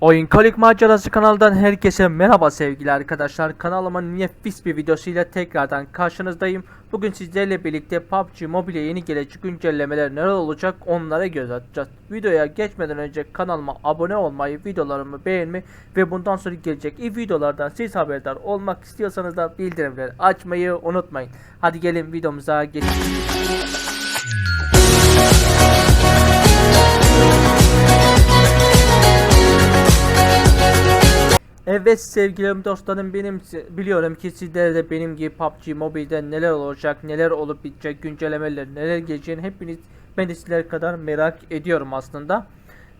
Oyun Macerası kanalından herkese merhaba sevgili arkadaşlar. Kanalıma nefis bir videosuyla tekrardan karşınızdayım. Bugün sizlerle birlikte PUBG Mobile yeni gelecek güncellemeler neler olacak onlara göz atacağız. Videoya geçmeden önce kanalıma abone olmayı, videolarımı beğenmeyi ve bundan sonra gelecek iyi videolardan siz haberdar olmak istiyorsanız da bildirimleri açmayı unutmayın. Hadi gelin videomuza geçelim. Evet sevgili dostlarım benim biliyorum ki sizler de benim gibi PUBG Mobile'de neler olacak, neler olup bitecek, güncellemeler neler geleceğini hepiniz ben de sizler kadar merak ediyorum aslında.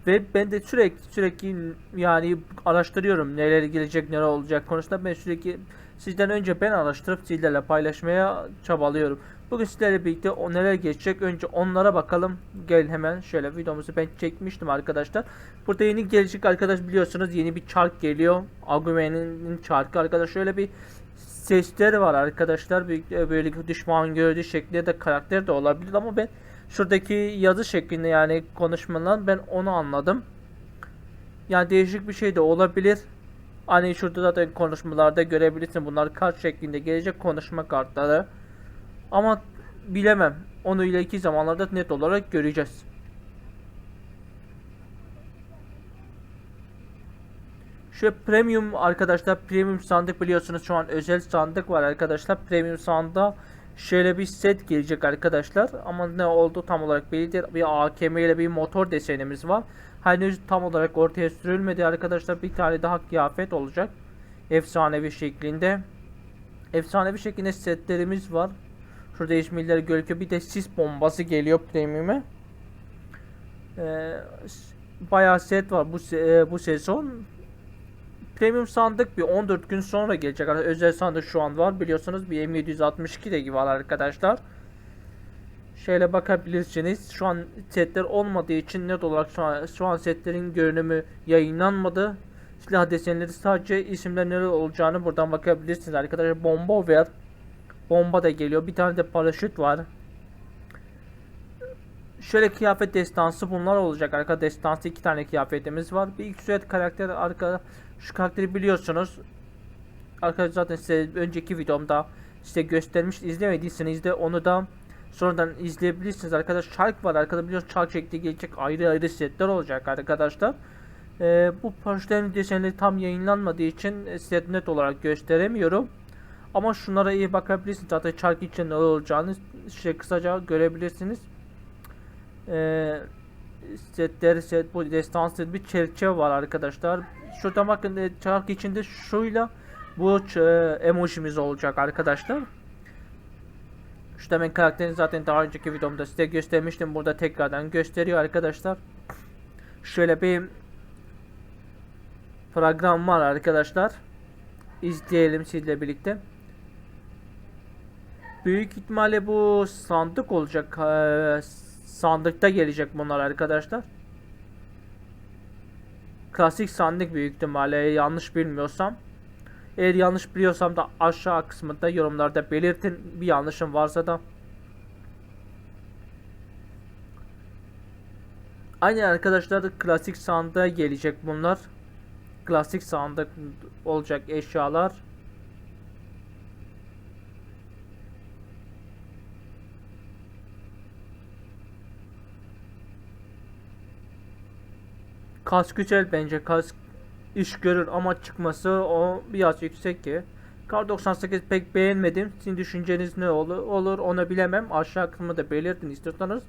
Ve ben de sürekli sürekli yani araştırıyorum neler gelecek, neler olacak konusunda ben sürekli sizden önce ben araştırıp sizlerle paylaşmaya çabalıyorum. Bugün sizlerle birlikte o neler geçecek önce onlara bakalım. Gel hemen şöyle videomuzu ben çekmiştim arkadaşlar. Burada yeni gelecek arkadaş biliyorsunuz yeni bir çark geliyor. Agumen'in çarkı arkadaş şöyle bir sesleri var arkadaşlar. Böyle düşman gördüğü şeklinde de karakter de olabilir ama ben şuradaki yazı şeklinde yani konuşmalar ben onu anladım. Yani değişik bir şey de olabilir. Hani şurada zaten konuşmalarda görebilirsin. Bunlar kart şeklinde gelecek konuşma kartları. Ama bilemem. Onu ileriki zamanlarda net olarak göreceğiz. Şu premium arkadaşlar premium sandık biliyorsunuz şu an özel sandık var arkadaşlar. Premium sandığa şöyle bir set gelecek arkadaşlar. Ama ne oldu tam olarak belli değil. Bir AKM ile bir motor desenimiz var. Henüz tam olarak ortaya sürülmedi arkadaşlar. Bir tane daha kıyafet olacak. Efsanevi şeklinde. Efsanevi şeklinde setlerimiz var. Şurada İzmirler Gölkö bir de sis bombası geliyor premium'e. Ee, bayağı set var bu e, bu sezon. Premium sandık bir 14 gün sonra gelecek. Yani özel sandık şu an var. Biliyorsunuz bir M762 de var arkadaşlar. Şöyle bakabilirsiniz. Şu an setler olmadığı için net olarak şu an, şu an setlerin görünümü yayınlanmadı. Silah desenleri sadece isimler neler olacağını buradan bakabilirsiniz arkadaşlar. Bomba ver. Bomba da geliyor. Bir tane de paraşüt var. Şöyle kıyafet destansı bunlar olacak arka destansı iki tane kıyafetimiz var. Bir ilk suret karakter arka şu karakteri biliyorsunuz. Arkadaşlar zaten size önceki videomda size göstermiş izlemediyseniz de onu da sonradan izleyebilirsiniz arkadaşlar. Shark var arkadaşlar biliyorsunuz Shark şekli gelecek ayrı ayrı setler olacak arkadaşlar. Ee, bu paraşütlerin desenleri tam yayınlanmadığı için size net olarak gösteremiyorum. Ama şunlara iyi bakabilirsiniz. Zaten çark için ne olacağını şey kısaca görebilirsiniz. Ee, setler set bu destansı bir çerçeve var arkadaşlar. Şurada bakın e, çark içinde şuyla bu e, emojimiz olacak arkadaşlar. Şu demin karakterini zaten daha önceki videomda size göstermiştim. Burada tekrardan gösteriyor arkadaşlar. Şöyle bir program var arkadaşlar. İzleyelim sizle birlikte. Büyük ihtimalle bu sandık olacak. Eee, sandıkta gelecek bunlar arkadaşlar. Klasik sandık büyük ihtimalle yanlış bilmiyorsam. Eğer yanlış biliyorsam da aşağı kısmında yorumlarda belirtin. Bir yanlışım varsa da. Aynen arkadaşlar klasik sandığa gelecek bunlar. Klasik sandık olacak eşyalar. Kask güzel bence kask iş görür ama çıkması o biraz yüksek ki. Kar 98 pek beğenmedim. Sizin düşünceniz ne olur? Olur onu bilemem. Aşağı kısmında belirtin istiyorsanız.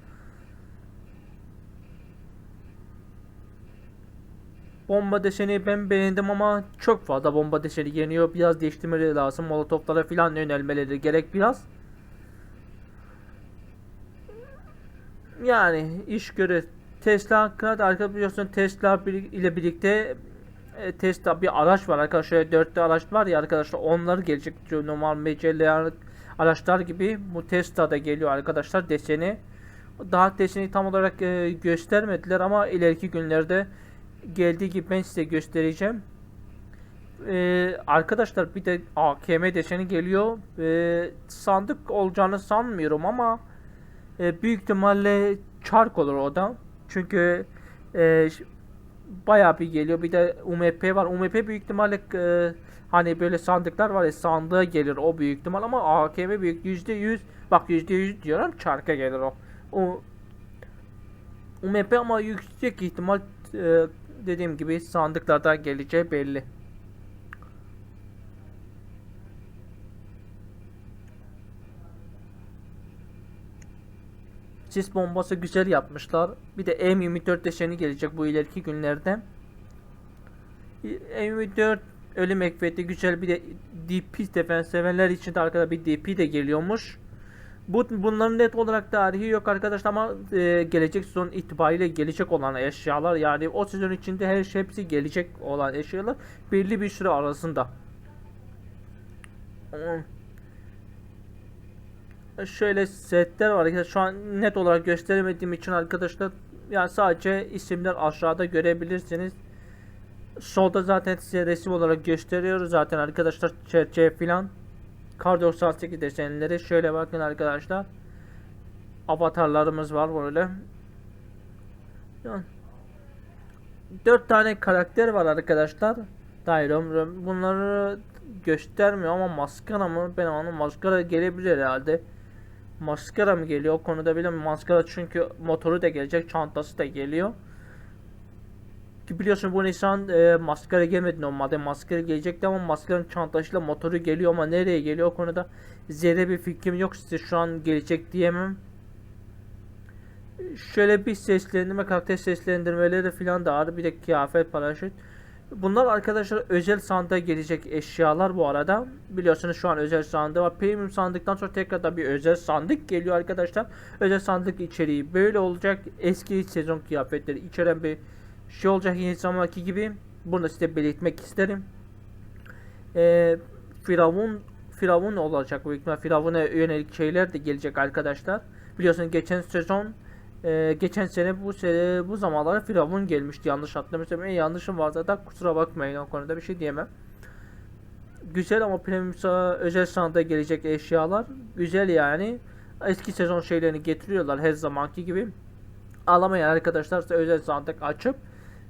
Bomba deseni ben beğendim ama çok fazla bomba deseni yeniyor. Biraz değiştirmeleri lazım. Molotoflara falan yönelmeleri gerek biraz. Yani iş görür. Tesla hakkında arka biliyorsun Tesla bir- ile birlikte e, Tesla bir araç var arkadaşlar. Dörtte araç var ya arkadaşlar. Onlar gelecek. Şu Normal Magellan araçlar gibi bu Tesla da geliyor arkadaşlar deseni. Daha deseni tam olarak e, göstermediler ama ileriki günlerde geldiği gibi ben size göstereceğim. Ee, arkadaşlar bir de AKM deseni geliyor. Ee, sandık olacağını sanmıyorum ama e, büyük ihtimalle çark olur o da. Çünkü e, bayağı bir geliyor. Bir de UMP var. UMP büyük ihtimalle e, hani böyle sandıklar var ya sandığa gelir o büyük ihtimal ama AKM büyük yüzde yüz bak yüzde yüz diyorum çarka gelir o. O UMP ama yüksek ihtimal e, dediğim gibi sandıklardan geleceği belli. Sis bombası güzel yapmışlar. Bir de M24 deşeni gelecek bu ileriki günlerde. M24 ölüm ekveti güzel bir de DP defense sevenler için de arkada bir DP de geliyormuş. Bu bunların net olarak tarihi yok arkadaşlar ama e, gelecek sezon itibariyle gelecek olan eşyalar yani o sezon içinde her şey hepsi gelecek olan eşyalar belli bir süre arasında. Hmm. Şöyle setler var arkadaşlar. Şu an net olarak gösteremediğim için arkadaşlar yani sadece isimler aşağıda görebilirsiniz. Solda zaten size resim olarak gösteriyoruz zaten arkadaşlar çerçeve filan. Kar 98 desenleri şöyle bakın arkadaşlar. Avatarlarımız var böyle. Yani 4 tane karakter var arkadaşlar. Dairom bunları göstermiyor ama maskara mı? Ben onu maskara gelebilir herhalde. Maskara mı geliyor? O konuda bilemem. Maskara çünkü motoru da gelecek, çantası da geliyor. Ki biliyorsun bu Nisan e, maskara gelmedi normalde. Maskara gelecekti ama maskaranın çantasıyla motoru geliyor ama nereye geliyor o konuda zerre bir fikrim yok size şu an gelecek diyemem. Şöyle bir seslendirme, karakter seslendirmeleri falan da var. Bir de kıyafet, paraşüt. Bunlar arkadaşlar özel sandığa gelecek eşyalar bu arada. Biliyorsunuz şu an özel sandığı var. Premium sandıktan sonra tekrar da bir özel sandık geliyor arkadaşlar. Özel sandık içeriği böyle olacak. Eski sezon kıyafetleri içeren bir şey olacak yine zamanki gibi. Bunu da size belirtmek isterim. Ee, Firavun Firavun olacak büyük ihtimal. Firavun'a yönelik şeyler de gelecek arkadaşlar. Biliyorsunuz geçen sezon ee, geçen sene bu sene bu zamanlara Firavun gelmişti yanlış hatırlamıyorsam. En yanlışım varsa da kusura bakmayın o konuda bir şey diyemem. Güzel ama Premium'a özel sandığa gelecek eşyalar güzel yani. Eski sezon şeylerini getiriyorlar her zamanki gibi. Alamayan arkadaşlar özel sandık açıp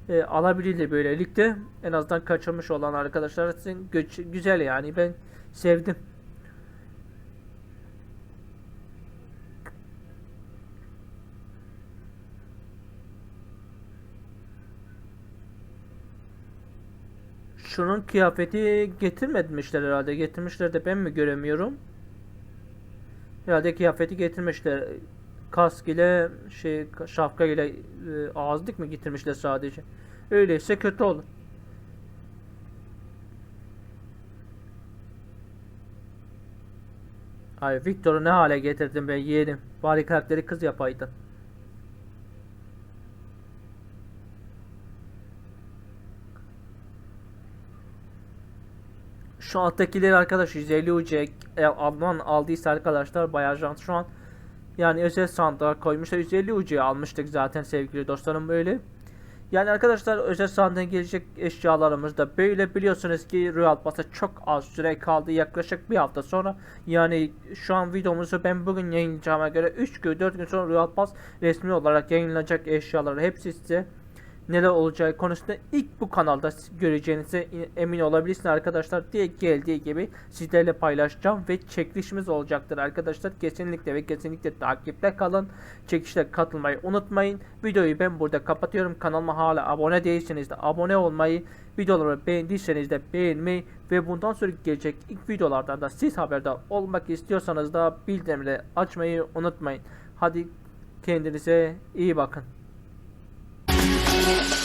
e, alabilirler böylelikle. En azından kaçırmış olan arkadaşlar için güzel yani ben sevdim. Şunun kıyafeti getirmemişler herhalde. Getirmişler de ben mi göremiyorum? Herhalde kıyafeti getirmişler. Kask ile şey şapka ile e, ağızlık mı getirmişler sadece. Öyleyse kötü olur. Ay Victor'u ne hale getirdim ben yeğenim. Bari karakteri kız yapaydın. Şu alttakileri arkadaş 150 UC Alman aldıysa arkadaşlar bayağı jant şu an. Yani özel sandığa koymuşlar 150 UC almıştık zaten sevgili dostlarım böyle. Yani arkadaşlar özel sandığa gelecek eşyalarımız da böyle biliyorsunuz ki Royal Pass'a çok az süre kaldı yaklaşık bir hafta sonra yani şu an videomuzu ben bugün yayınlayacağıma göre 3 gün 4 gün sonra Royal Pass resmi olarak yayınlanacak eşyaları hepsi size neler olacağı konusunda ilk bu kanalda göreceğinize emin olabilirsiniz arkadaşlar. Diye geldiği gibi sizlerle paylaşacağım ve çekilişimiz olacaktır arkadaşlar. Kesinlikle ve kesinlikle takipte kalın. Çekişle katılmayı unutmayın. Videoyu ben burada kapatıyorum. Kanalıma hala abone değilseniz de abone olmayı videoları beğendiyseniz de beğenmeyi ve bundan sonra gelecek ilk videolardan da siz haberdar olmak istiyorsanız da bildirimleri açmayı unutmayın. Hadi kendinize iyi bakın Thank you.